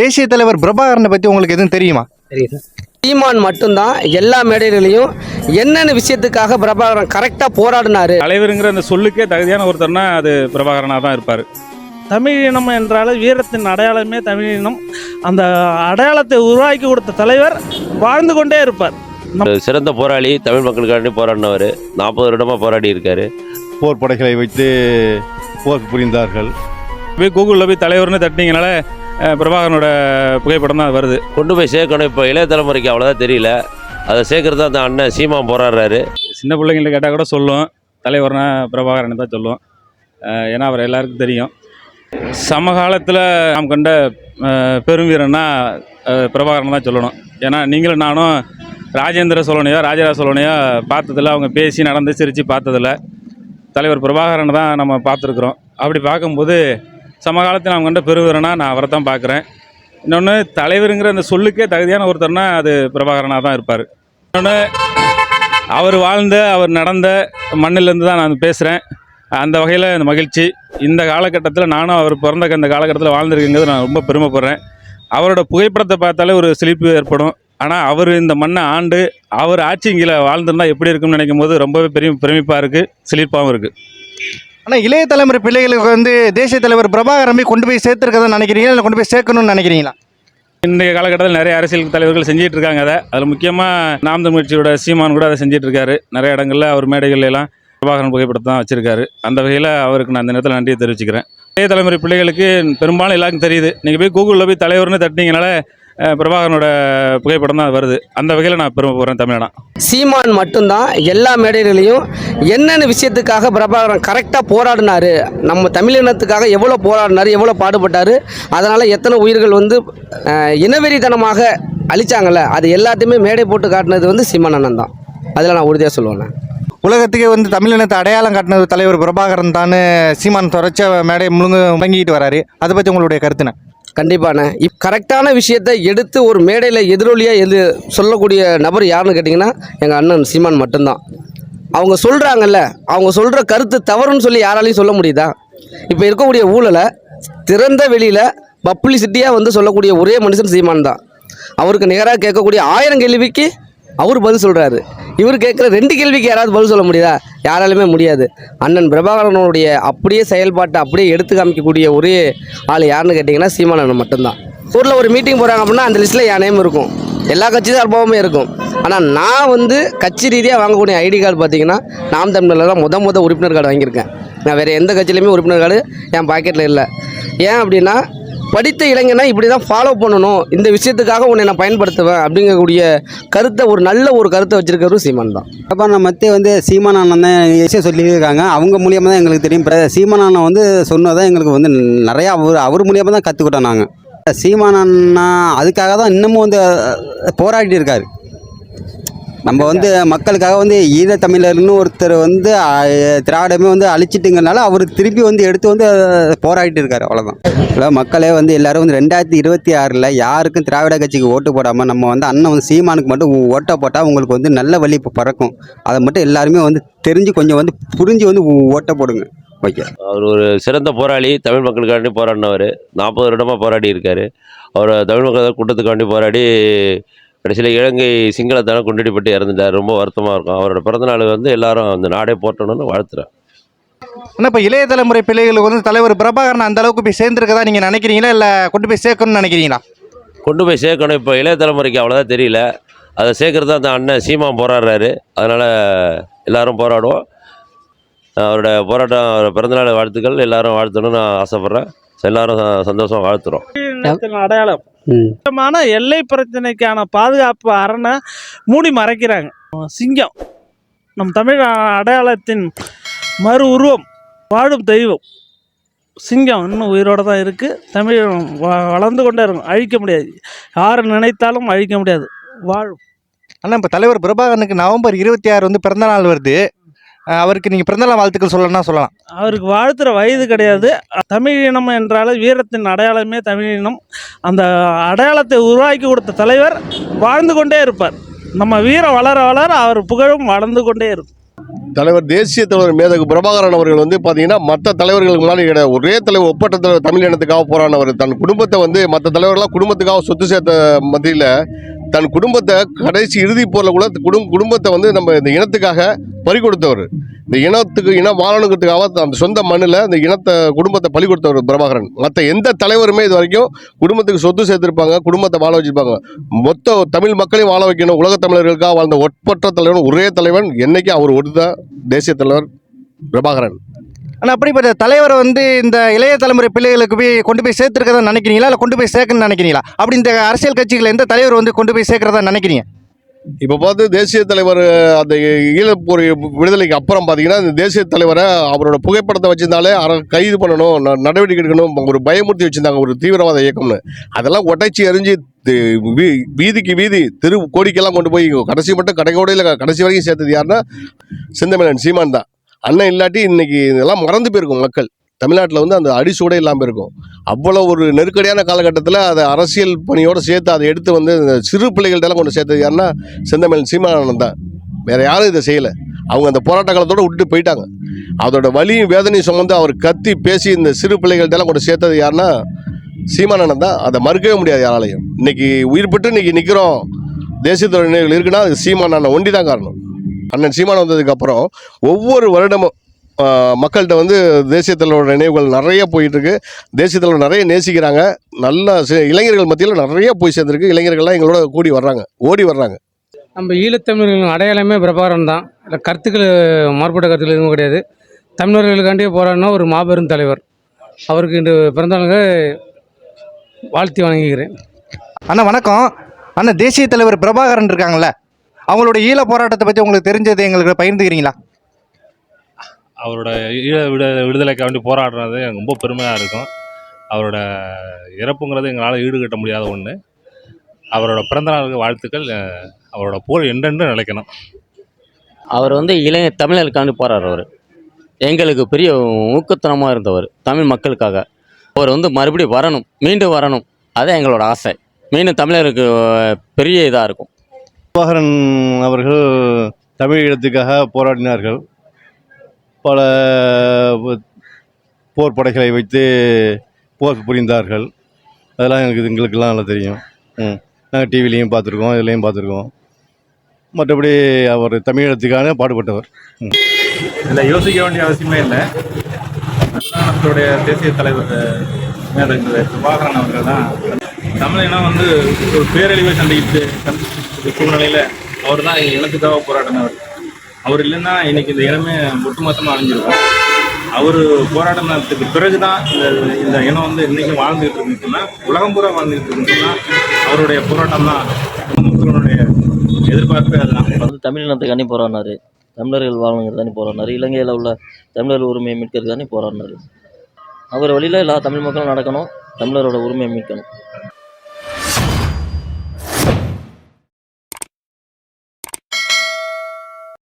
தேசிய தலைவர் பிரபாகரனை பற்றி உங்களுக்கு எதுவும் தெரியுமா? தெரியுது. சீமான் மட்டும்தான் எல்லா மேடைகளையும் என்னென்ன விஷயத்துக்காக பிரபாகரன் கரெக்டாக போராடினாரு? தலைவருங்கிற அந்த சொல்லுக்கே தகுதியான ஒருத்தர்னா அது பிரபாகரனாக தான் இருப்பார். தமிழ் இனம் என்றாலே வீரத்தின் அடையாளமே தமிழ் இனம். அந்த அடையாளத்தை உருவாக்கி கொடுத்த தலைவர் வாழ்ந்து கொண்டே இருப்பார். ஒரு சிறந்த போராளி தமிழ் மக்களுக்காண்டி போராடினவர். நாற்பது வருடமாக போராடி இருக்காரு. போர் படைகளை வைத்து போர் புரிந்தார்கள். போய் கூகுளில் போய் தலைவர்னு தட்டினீங்கனால பிரபாகரனோட புகைப்படம் தான் வருது. கொண்டு போய் சேர்க்கணும். இப்போ இளைய தலைமுறைக்கு அவ்வளோதான் தெரியல. அதை சேர்க்கறது அந்த அண்ணன் சீமான் போராடுறாரு. சின்ன பிள்ளைங்கள்ட்ட கேட்டால் கூட சொல்லும். தலைவர்னா பிரபாகரன் தான் சொல்லும். அஹ், ஏன்னா அவர் எல்லாருக்கும் தெரியும். சமகாலத்தில் நாம் கண்ட பெரும் வீரன்னா பிரபாகரன் தான் சொல்லணும். ஏன்னா நீங்களும் நானும் ராஜேந்திர சோழனையோ ராஜராஜ சோழனையோ பார்த்ததில்ல. அவங்க பேசி நடந்து சிரித்து பார்த்ததில்ல. தலைவர் பிரபாகரனை தான் நம்ம பார்த்துருக்குறோம். அப்படி பார்க்கும்போது சமகாலத்தில் அவங்க கண்ட பெருவீரனா நான் அவரை தான் பார்க்குறேன். இன்னொன்று தலைவருங்கிற அந்த சொல்லுக்கே தகுதியான ஒருத்தர்னா அது பிரபாகரனாக தான் இருப்பார். இன்னொன்று அவர் வாழ்ந்த அவர் நடந்த மண்ணிலேருந்து தான் நான் பேசுகிறேன் அந்த வகையில் இந்த மகிழ்ச்சி இந்த காலகட்டத்தில் நானும் அவர் பிறந்த அந்த காலகட்டத்தில் வாழ்ந்திருக்குங்கிறது நான் ரொம்ப பெருமைப்படுறேன். அவரோட புகைப்படத்தை பார்த்தாலே ஒரு சிலிப்பு ஏற்படும். ஆனால் அவர் இந்த மண்ணை ஆண்டு அவர் ஆட்சி இங்கே வாழ்ந்துருந்தா எப்படி இருக்கும்னு நினைக்கும் போது ரொம்பவே பெரிய பெருமிப்பாக இருக்குது சிலிர்ப்பாகவும் இருக்குது ஆனால் இளைய தலைமுறை பிள்ளைகளுக்கு வந்து தேசிய தலைவர் பிரபாகரன் போய் கொண்டு போய் சேர்த்துருக்கதான் நினைக்கிறீங்களா? இல்லை கொண்டு போய் சேர்க்கணும்னு நினைக்கிறீங்களா? இன்றைய காலகட்டத்தில் நிறைய அரசியல் தலைவர்கள் செஞ்சிட்டு இருக்காங்க அதை. அதில் முக்கியமாக நாம் தமிழ்ச்சியோட சீமான் கூட அதை செஞ்சிட்டு இருக்காரு. நிறைய இடங்களில் அவர் மேடைகள் எல்லாம் பிரபாகரன் புகைப்படத்தை தான் வச்சிருக்காரு. அந்த வகையில் அவருக்கு நான் அந்த நேரத்தில் நன்றியை தெரிவிச்சுக்கிறேன். இளைய தலைமுறை பிள்ளைகளுக்கு பெரும்பாலும் எல்லாருக்கும் தெரியுது. நீங்கள் போய் கூகுளில் போய் தலைவர்னு தட்டினீங்கனால பிரபாகரனோட புகைப்படம் தான் வருது. அந்த வகையில் நான் பெருமை போகிறேன் தமிழனா. சீமான் மட்டும்தான் எல்லா மேடைகளையும் என்னென்ன விஷயத்துக்காக பிரபாகரன் கரெக்டாக போராடினாரு நம்ம தமிழினத்துக்காக எவ்வளோ போராடினாரு எவ்வளோ பாடுபட்டார் அதனால் எத்தனை உயிர்கள் வந்து இனவெறித்தனமாக அழிச்சாங்கல்ல அது எல்லாத்தையுமே மேடை போட்டு காட்டினது வந்து சீமான் அண்ணன் தான். அதில் நான் உறுதியாக சொல்லுவேன். உலகத்துக்கே வந்து தமிழினத்தை அடையாளம் காட்டினது தலைவர் பிரபாகரன் தான் சீமான் தொடர்ச்ச மேடை முழுங்க முழங்கிட்டு வராரு. அதை பற்றி உங்களுடைய கருத்துன கண்டிப்பாண்ணே. இப் கரெக்டான விஷயத்தை எடுத்து ஒரு மேடையில் எதிரொலியாக எது சொல்லக்கூடிய நபர் யாருன்னு கேட்டிங்கன்னா எங்கள் அண்ணன் சீமான் மட்டும்தான். அவங்க சொல்கிறாங்கல்ல அவங்க சொல்கிற கருத்து தவறுன்னு சொல்லி யாராலையும் சொல்ல முடியுதா? இப்போ இருக்கக்கூடிய ஊழலை திறந்த வெளியில் பப்ளிசிட்டியாக வந்து சொல்லக்கூடிய ஒரே மனுஷன் சீமான் தான். அவருக்கு நிகராக கேட்கக்கூடிய ஆயிரம் கேள்விக்கு அவர் பதில் சொல்கிறாரு இவர் கேட்குற ரெண்டு கேள்விக்கு யாராவது பதில் சொல்ல முடியுதா? யாராலுமே முடியாது. அண்ணன் பிரபாகரனுடைய அப்படியே செயல்பாட்டை அப்படியே எடுத்து காமிக்கக்கூடிய ஒரே ஆள் யாருன்னு கேட்டிங்கன்னா சீமானன் அண்ணன் மட்டும்தான். ஊரில் ஒரு மீட்டிங் போகிறாங்க அப்படின்னா அந்த லிஸ்ட்டில் என் நேம் இருக்கும். எல்லா கட்சி சார்பாகவுமே இருக்கும். ஆனால் நான் வந்து கட்சி ரீதியாக வாங்கக்கூடிய ஐடி கார்டு பார்த்தீங்கன்னா நாம் தமிழர்லாம் தான் முத முத உறுப்பினர் கார்டு வாங்கியிருக்கேன். நான் வேறு எந்த கட்சியிலையுமே உறுப்பினர் கார்டு என் பாக்கெட்டில் இல்லை. ஏன் அப்படின்னா படித்த இளைஞனை இப்படி தான் ஃபாலோ பண்ணணும். இந்த விஷயத்துக்காக உன்னை நான் பயன்படுத்துவேன் அப்படிங்கக்கூடிய கருத்தை ஒரு நல்ல ஒரு கருத்தை வச்சிருக்கிறதும் சீமான் தான். அப்போ நம்ம மத்திய வந்து சீமான் அண்ணன் தான் விஷயம் சொல்லியிருக்காங்க. அவங்க மூலியமாக தான் எங்களுக்கு தெரியும். பிர- சீமான் அண்ணன் வந்து சொன்னதான் எங்களுக்கு வந்து நிறையா அவர் அவர் மூலியமாக தான் கற்றுக்கிட்டோம் நாங்கள் சீமான் அண்ணா அதுக்காக தான் இன்னமும் வந்து போராடி இருக்கார் இருக்காரு. நம்ம வந்து மக்களுக்காக வந்து ஈழத்தமிழர்னு ஒருத்தர் வந்து திராவிடமே வந்து அழிச்சிட்டுங்கிறனால அவர் திருப்பி வந்து எடுத்து வந்து போராடிட்டு இருக்காரு அவ்வளோதான் இல்லை மக்களே வந்து எல்லாரும் வந்து ரெண்டாயிரத்தி இருபத்தி ஆறில் யாருக்கும் திராவிட கட்சிக்கு ஓட்டு போடாமல் நம்ம வந்து அண்ணன் வந்து சீமானுக்கு மட்டும் ஓட்டை போட்டால் உங்களுக்கு வந்து நல்ல வழி இப்போ பறக்கும். அதை மட்டும் எல்லாருமே வந்து தெரிஞ்சு கொஞ்சம் வந்து புரிஞ்சு வந்து ஓட்டை போடுங்க. ஓகே. அவர் ஒரு சிறந்த போராளி தமிழ் மக்களுக்காண்டி போராடினவர். நாற்பது வருடமாக போராடி இருக்காரு அவர் தமிழ் மக்கள் கூட்டத்துக்காண்டி போராடி கடைசியில் இலங்கை சிங்களத்தான குண்டடிப்பட்டு இறந்துட்டார். ரொம்ப வருத்தமாக இருக்கும். அவரோட பிறந்தநாள் வந்து எல்லாரும் அந்த நாடே போட்டணும்னு வாழ்த்துறேன். ஆனால் இப்போ இளைய தலைமுறை பிள்ளைகளுக்கு வந்து தலைவர் பிரபாகரன் அந்த அளவுக்கு போய் சேர்ந்துருக்கதா நீங்கள் நினைக்கிறீங்களா? இல்லை கொண்டு போய் சேர்க்கணும்னு நினைக்கிறீங்களா? கொண்டு போய் சேர்க்கணும். இப்போ இளைய தலைமுறைக்கு அவ்வளோதான் தெரியல. அதை சேர்க்கறது அந்த அண்ணன் சீமான் போராடுறாரு. அதனால் எல்லாரும் போராடுவோம். அவரோட போராட்டம் அவர் பிறந்தநாள் வாழ்த்துக்கள். எல்லாரும் வாழ்த்தணும்னு நான் ஆசைப்பட்றேன். எல்லாரும் சந்தோஷமா வாழ்த்துறோம். அடையாளம். முக்கியமான எல்லை பிரச்சனைக்கான பாதுகாப்பு அரணை மூடி மறைக்கிறாங்க. சிங்கம் நம் தமிழ் அடையாளத்தின் மறு உருவம் வாழும் தெய்வம். சிங்கம் இன்னும் உயிரோடு தான் இருக்குது தமிழ் வ- வளர்ந்து கொண்டே இருக்கும். அழிக்க முடியாது. யார் நினைத்தாலும் அழிக்க முடியாது. வாழும். ஆனால் இப்போ தலைவர் பிரபாகரனுக்கு நவம்பர் இருபத்தி ஆறு வந்து பிறந்தநாள் வருது. அஹ் அவருக்கு நீங்கள் பிறந்தநாள் வாழ்த்துக்கள் சொல்லணும்னா சொல்லலாம். அவருக்கு வாழ்த்துற வயது கிடையாது. தமிழ் இனம் என்றாலே வீரத்தின் அடையாளமே தமிழ் இனம். அந்த அடையாளத்தை உருவாக்கி கொடுத்த தலைவர் வாழ்ந்து கொண்டே இருப்பார். நம்ம வீரம் வளர வளர அவர் புகழும் வளர்ந்து கொண்டே இருக்கும். தலைவர் தேசிய தலைவர் மேதகு பிரபாகரன் அவர்கள் வந்து பார்த்தீங்கன்னா மற்ற தலைவர்களுக்கு முன்னாடி கிடையாது. ஒரே தலைவர் ஒப்பற்ற தலைவர் தமிழ் இனத்துக்காக போராடினவர். தன் குடும்பத்தை வந்து மற்ற தலைவர்கள்லாம் குடும்பத்துக்காக சொத்து சேர்த்த மத்தியில் தன் குடும்பத்தை கடைசி இறுதி போரில் கூட குடும் குடும்பத்தை வந்து நம்ம இந்த இனத்துக்காக பறி கொடுத்தவர் இந்த இனத்துக்கு இனம் வாழணுங்கிறதுக்காக அந்த சொந்த மண்ணில் இந்த இனத்தை குடும்பத்தை பலி கொடுத்தவர் பிரபாகரன். மற்ற எந்த தலைவருமே இது வரைக்கும் குடும்பத்துக்கு சொத்து சேர்த்துருப்பாங்க குடும்பத்தை வாழ வச்சிருப்பாங்க. மொத்த தமிழ் மக்களையும் வாழ வைக்கணும் உலக தமிழர்களுக்காக வாழ்ந்த ஒட்பற்ற தலைவன் ஒரே தலைவன் என்னைக்கு அவர் ஒரு தான் தேசிய தலைவர்? பிரபாகரன். ஆனால் அப்படிப்பட்ட தலைவரை வந்து இந்த இளைய தலைமுறை பிள்ளைகளுக்கு போய் கொண்டு போய் சேர்த்துருக்கதா நினைக்கிறீங்களா? இல்லை கொண்டு போய் சேர்க்கணும்னு நினைக்கிறீங்களா? அப்படி இந்த அரசியல் கட்சிகள் எந்த தலைவர் வந்து கொண்டு போய் சேர்க்கறதா நினைக்கிறீங்க? இப்போ பார்த்து தேசிய தலைவர் அந்த ஈழப்போர் விடுதலைக்கு அப்புறம் பார்த்தீங்கன்னா இந்த தேசிய தலைவரை அவரோட புகைப்படத்தை வச்சிருந்தாலே அரை கைது பண்ணணும் நடவடிக்கை எடுக்கணும் ஒரு பயமுறுத்தி வச்சுருந்தாங்க ஒரு தீவிரவாத இயக்கம்னு. அதெல்லாம் உடைச்சி எரிஞ்சு வீ- வீதிக்கு வீதி தெரு கோடிக்கெல்லாம் கொண்டு போய் கடைசி மட்டும் கடைக்கோடையில் கடைசி வரைக்கும் சேர்த்தது யாருன்னா செந்தமிழன் சீமான் தான். அண்ணன் இல்லாட்டி இன்னைக்கு இதெல்லாம் மறந்து போயிருக்கும் மக்கள். தமிழ்நாட்டில் வந்து அந்த அடிசூடே இல்லாமல் இருக்கும். அவ்வளோ ஒரு நெருக்கடியான காலகட்டத்தில் அதை அரசியல் பணியோடு சேர்த்து அதை எடுத்து வந்து இந்த சிறு பிள்ளைகள்ட்டெல்லாம் கொண்டு சேர்த்தது யாருன்னா செந்தமிழன் சீமானந்தன் தான். வேறு யாரும் இதை செய்யலை. அவங்க அந்த போராட்ட காலத்தோட விட்டு போயிட்டாங்க. அதோட வலியும் வேதனையும் சுமந்து அவர் கத்தி பேசி இந்த சிறு பிள்ளைகள்ட்டெல்லாம் கொண்டு சேர்த்தது யாருன்னா சீமானந்தன் தான். அதை மறுக்கவே முடியாது யாராலையும். இன்றைக்கி உயிர் பெற்று இன்றைக்கி நிற்கிறோம் தேசிய தொழில் நினைவுகள் இருக்குன்னா அது சீமான் ஒண்டி தான் காரணம். அண்ணன் சீமான் வந்ததுக்கு அப்புறம் ஒவ்வொரு வருடமும் மக்கள்கிட்ட வந்து தேசிய தலைவரோட நினைவுகள் நிறைய போயிட்டு இருக்கு தேசிய தலைவர் நிறைய நேசிக்கிறாங்க. நல்ல சி- இளைஞர்கள் மத்தியில் நிறைய போய் சேர்ந்துருக்கு. இளைஞர்கள்லாம் எங்களோட கூடி வர்றாங்க. ஓடி வர்றாங்க. நம்ம ஈழத்தமிழர்களின் அடையாளமே பிரபாகரன் தான். இல்லை கருத்துக்கள் மாறுபட்ட கருத்துக்கள் எதுவும் கிடையாது. தமிழர்களுக்காண்டியே போராடின ஒரு மாபெரும் தலைவர். அவருக்கு இன்று பிறந்தநாளுக்கு வாழ்த்தி வணங்குகிறேன். அண்ணா வணக்கம். அண்ணா தேசிய தலைவர் பிரபாகரன் இருக்காங்கல்ல? அவங்களோட ஈழ போராட்டத்தை பற்றி உங்களுக்கு தெரிஞ்சது எங்களுக்கு பகிர்ந்துக்கிறீங்களா? அவரோட ஈழ விட விடுதலைக்காக வேண்டி போராடுறது எனக்கு ரொம்ப பெருமையாக இருக்கும். அவரோட இறப்புங்கிறது எங்களால் ஈடுகட்ட முடியாத ஒன்று அவரோட பிறந்த நாளுக்கு வாழ்த்துக்கள். அவரோட புகழ் என்றென்று நிலைக்கணும் அவர் வந்து இளைய தமிழர்களுக்காண்டி போராடுறவர். எங்களுக்கு பெரிய ஊக்கத்தனமாக இருந்தவர் தமிழ் மக்களுக்காக. அவர் வந்து மறுபடியும் வரணும் மீண்டும் வரணும். அதான் எங்களோட ஆசை. மீண்டும் தமிழருக்கு பெரிய இதாக இருக்கும். பிரபாகரன் அவர்கள் தமிழீழத்துக்காக போராடினார்கள். பல போர் படைகளை வைத்து போர் புரிந்தார்கள். அதெல்லாம் எங்களுக்கு எங்களுக்கெல்லாம் நல்லா தெரியும். ம். நாங்கள் டிவிலையும் பார்த்துருக்கோம் இதுலேயும் பார்த்துருக்கோம். மற்றபடி அவர் தமிழீழத்துக்கான பாடுபட்டவர். இதில் யோசிக்க வேண்டிய அவசியமே இல்லை. நம்மளுடைய தேசிய தலைவர் மேதகு பிரபாகரன் அவர்கள் தான் தமிழினம் வந்து ஒரு பேரழிவை சந்திக்கிட்டு சந்திக்கிட்டு சூழ்நிலையில் அவர் தான் எங்கள் இனத்துக்காக போராடினவர். அவர் இல்லைன்னா இன்னைக்கு இந்த இனமே ஒட்டுமொத்தமாக அழிஞ்சிருக்கும். அவர் போராடினத்துக்கு பிறகு தான் இந்த இந்த இனம் வந்து இன்றைக்கும் வாழ்ந்துகிட்டு இருந்துச்சுன்னா உலகம் பூரா வாழ்ந்துகிட்டு இருந்துச்சுன்னா அவருடைய போராட்டம் தான். மக்களுடைய எதிர்பார்ப்பே அதுதான். வந்து தமிழினத்துக்காண்டி போராடினாரு. தமிழர்கள் வாழணுங்கிறதானே போராடினார். இலங்கையில் உள்ள தமிழர் உரிமையை மீட்கிறதுக்காண்டி போராடினாரு. அவர் வழியில் எல்லா தமிழ் மக்களும் நடக்கணும் தமிழரோட உரிமையை மீட்கணும்.